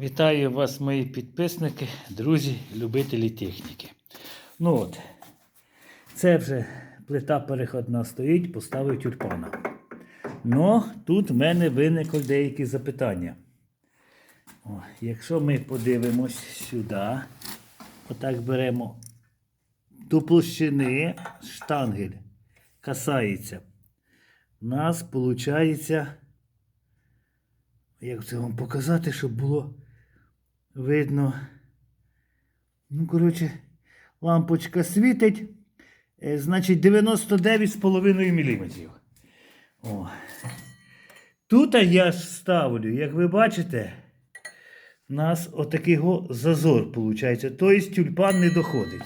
Вітаю вас, мої підписники, друзі, любителі техніки. Ну от, це вже плита переходна стоїть, поставив тюльпана. Ну, тут в мене виникли деякі запитання. О, якщо ми подивимось сюди, отак беремо до площини штангель касається. У нас виходить як це вам показати, щоб було видно. Ну, коротше, лампочка світить. е, Значить, 99,5 мм. О. Тут я ж ставлю, як ви бачите, у нас отакий зазор виходить. Тобто тюльпан не доходить.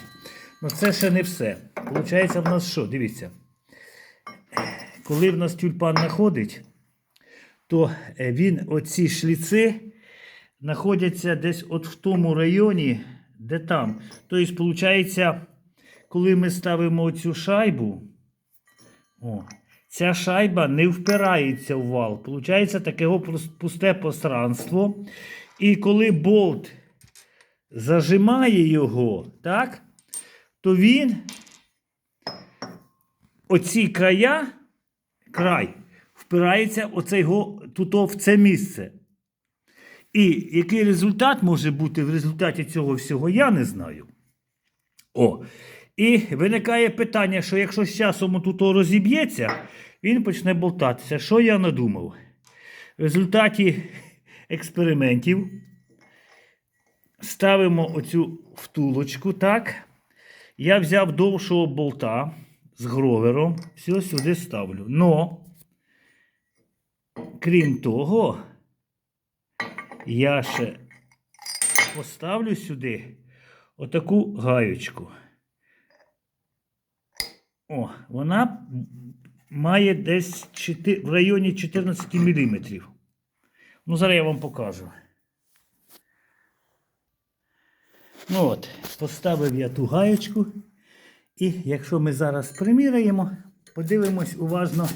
Ну це ще не все. Получається, в нас що? Дивіться. Коли в нас тюльпан знаходить, то е, він, оці шліци знаходяться десь от в тому районі, де там. Тобто, виходить, коли ми ставимо цю шайбу, о, ця шайба не впирається в вал. Получається таке пусте пространство. І коли болт зажимає його, так, то він оці края, край, впирається оцей го, туто в це місце. І який результат може бути в результаті цього всього, я не знаю. О. І виникає питання, що якщо з часом тут розіб'ється, він почне болтатися. Що я надумав? В результаті експериментів ставимо оцю втулочку, так. Я взяв довшого болта з гровером, все сюди ставлю. Но, крім того, я ще поставлю сюди отаку гаючку. О, вона має десь чотир- в районі 14 мм. Ну, зараз я вам покажу. Ну от, поставив я ту гаєчку. І якщо ми зараз приміряємо, подивимось уважно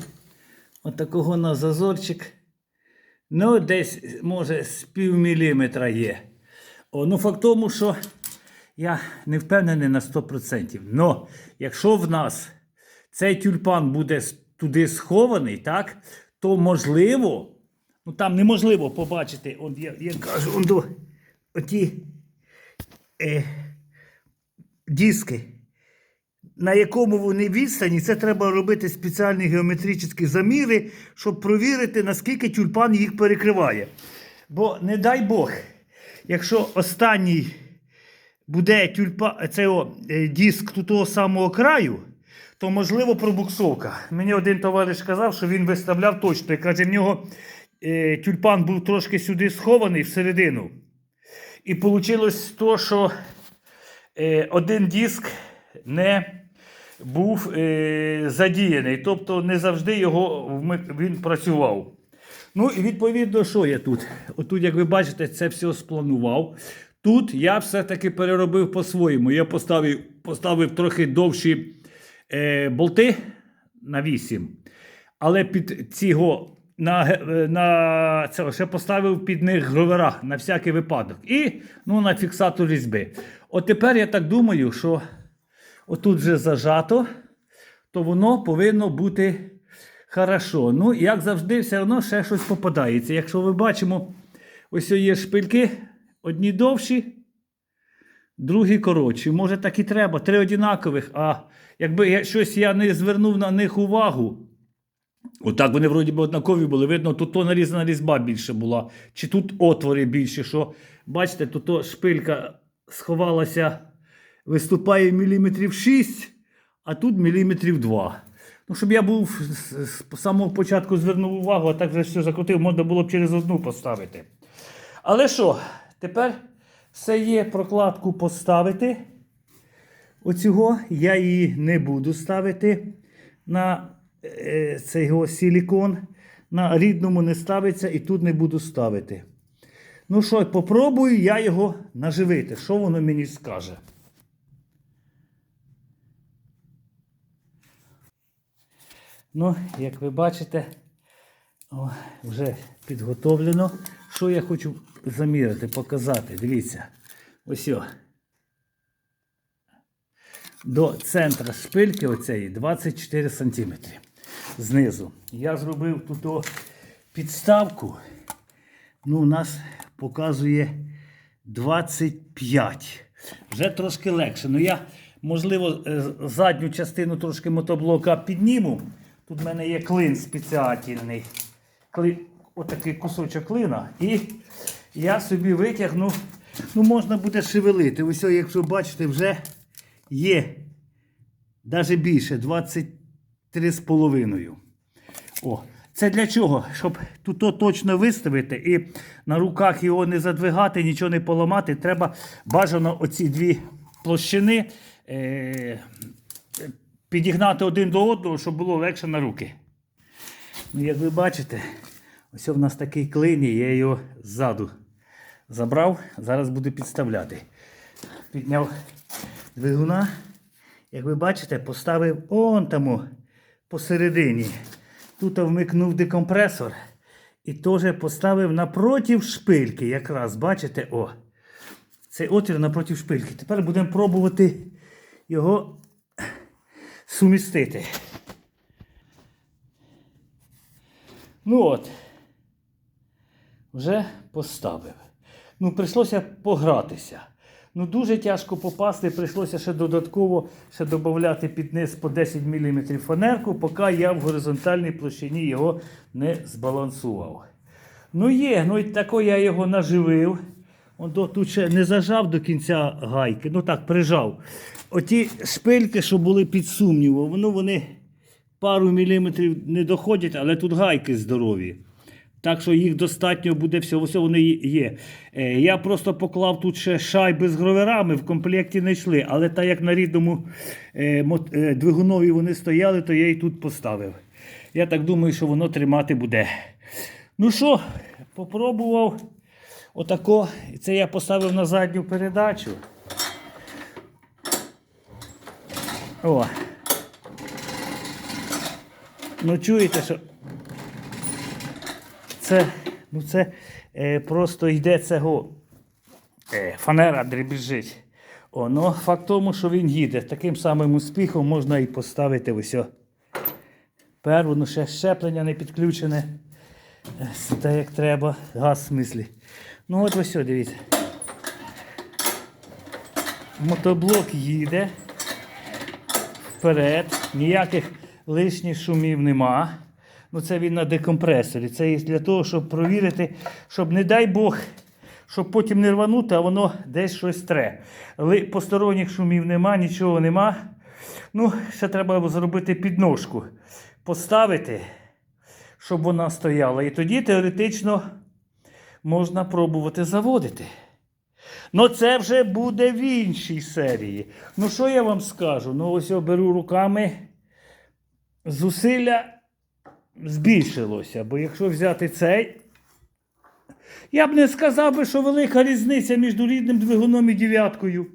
отакого на зазорчик. Ну, десь, може, з пів міліметра є. О, ну, факт тому, що я не впевнений на 100%. Но якщо в нас цей тюльпан буде туди схований, так, то можливо, ну там неможливо побачити, он, я, я кажу, он оті е, диски, на якому вони відстані, це треба робити спеціальні геометричні заміри, щоб провірити, наскільки тюльпан їх перекриває. Бо, не дай Бог, якщо останній буде тюльпа, це е, диск до того самого краю, то можливо пробуксовка. Мені один товариш сказав, що він виставляв точно. І каже, в нього е, тюльпан був трошки сюди схований всередину. І вийшло то, що е, один диск не був е, задіяний, тобто не завжди його він працював. Ну і відповідно, що я тут? Отут, як ви бачите, це все спланував. Тут я все-таки переробив по-своєму. Я поставив, поставив трохи довші е, болти на 8. Але під цього на, на це ще поставив під них гровера на всякий випадок. І ну, на фіксатор різьби. От тепер я так думаю, що отут вже зажато, то воно повинно бути хорошо. Ну, як завжди, все одно ще щось попадається. Якщо ви бачимо, ось є шпильки, одні довші, другі коротші. Може, так і треба. Три одинакових, а якби я, щось я не звернув на них увагу. Отак вони вроді би однакові були. Видно, тут то нарізана різьба більше була, чи тут отвори більше. що, Бачите, тут то шпилька сховалася, виступає міліметрів 6, а тут міліметрів 2. Ну, щоб я був з, самого початку звернув увагу, а так вже все закрутив, можна було б через одну поставити. Але що, тепер все є прокладку поставити. Оцього я її не буду ставити на е, цей його силікон. На рідному не ставиться і тут не буду ставити. Ну що, попробую я його наживити. Що воно мені скаже? Ну, як ви бачите, о, вже підготовлено. Що я хочу заміряти, показати. Дивіться. Ось. О. До центра шпильки оцеї 24 см знизу. Я зробив тут підставку. Ну, у нас показує 25. Вже трошки легше. Ну я, можливо, е, задню частину трошки мотоблока підніму. Тут в мене є клин спеціальний. Кли... Отакий кусочок клина. І я собі витягну. Ну, можна буде шевелити. Ось, якщо бачите, вже є навіть більше 23,5. О, це для чого? Щоб тут то точно виставити і на руках його не задвигати, нічого не поламати. Треба бажано оці дві площини е- підігнати один до одного, щоб було легше на руки. Ну, як ви бачите, ось в нас такий клин, я його ззаду забрав. Зараз буду підставляти. Підняв двигуна. Як ви бачите, поставив он тому посередині. Тут вмикнув декомпресор і теж поставив напротив шпильки. Якраз, бачите, о. Цей отвір напротив шпильки. Тепер будемо пробувати його сумістити. Ну от, вже поставив. Ну, прийшлося погратися. Ну, дуже тяжко попасти, прийшлося ще додатково ще додати під низ по 10 мм фанерку, поки я в горизонтальній площині його не збалансував. Ну є, ну і тако я його наживив. Он тут ще не зажав до кінця гайки, ну так, прижав. Оті шпильки, що були під сумнівом, ну вони пару міліметрів не доходять, але тут гайки здорові. Так що їх достатньо буде всього, все вони є. Е, Я просто поклав тут ще шайби з гроверами, в комплекті не йшли, але так як на рідному е, е, двигунові вони стояли, то я і тут поставив. Я так думаю, що воно тримати буде. Ну що, попробував отако. Це я поставив на задню передачу. О. Ну чуєте, що це, ну це е, просто йде цього е, фанера дребіжить. О, ну, факт тому, що він їде. Таким самим успіхом можна і поставити ось. о. Перву, ну ще щеплення не підключене. Е, Так як треба. Газ в смислі. Ну от ось, дивіться. Мотоблок їде вперед, ніяких лишніх шумів нема. Ну, це він на декомпресорі. Це є для того, щоб провірити, щоб, не дай Бог, щоб потім не рванути, а воно десь щось тре. Посторонніх шумів нема, нічого нема. Ну, ще треба зробити підножку. Поставити, щоб вона стояла. І тоді теоретично можна пробувати заводити. Ну, це вже буде в іншій серії. Ну, що я вам скажу? Ну, ось я беру руками. Зусилля збільшилося. Бо якщо взяти цей, я б не сказав би, що велика різниця між рідним двигуном і дев'яткою.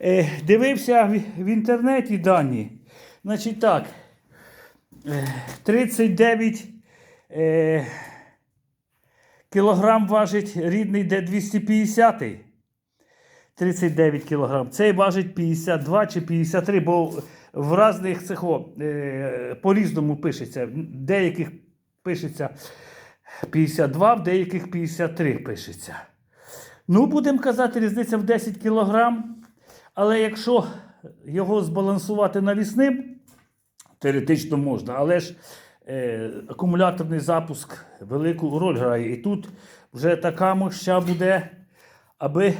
Е, дивився в, інтернеті дані. Значить так. е, 39 е, кілограм важить рідний Д250. 39 кг. Цей важить 52 чи 53, бо в різних цих о, е, по-різному пишеться. Деяких пишеться 52, в деяких 53 пишеться. Ну, будемо казати, різниця в 10 кг. Але якщо його збалансувати навісним, теоретично можна. Але ж акумуляторний запуск велику роль грає. І тут вже така моща буде, аби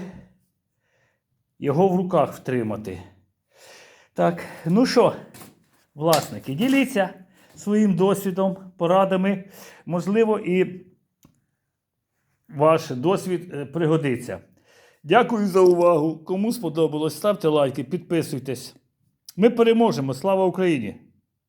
його в руках втримати. Так, ну що, власники, діліться своїм досвідом, порадами. Можливо, і ваш досвід е, пригодиться. Дякую за увагу. Кому сподобалось, ставте лайки, підписуйтесь. Ми переможемо. Слава Україні!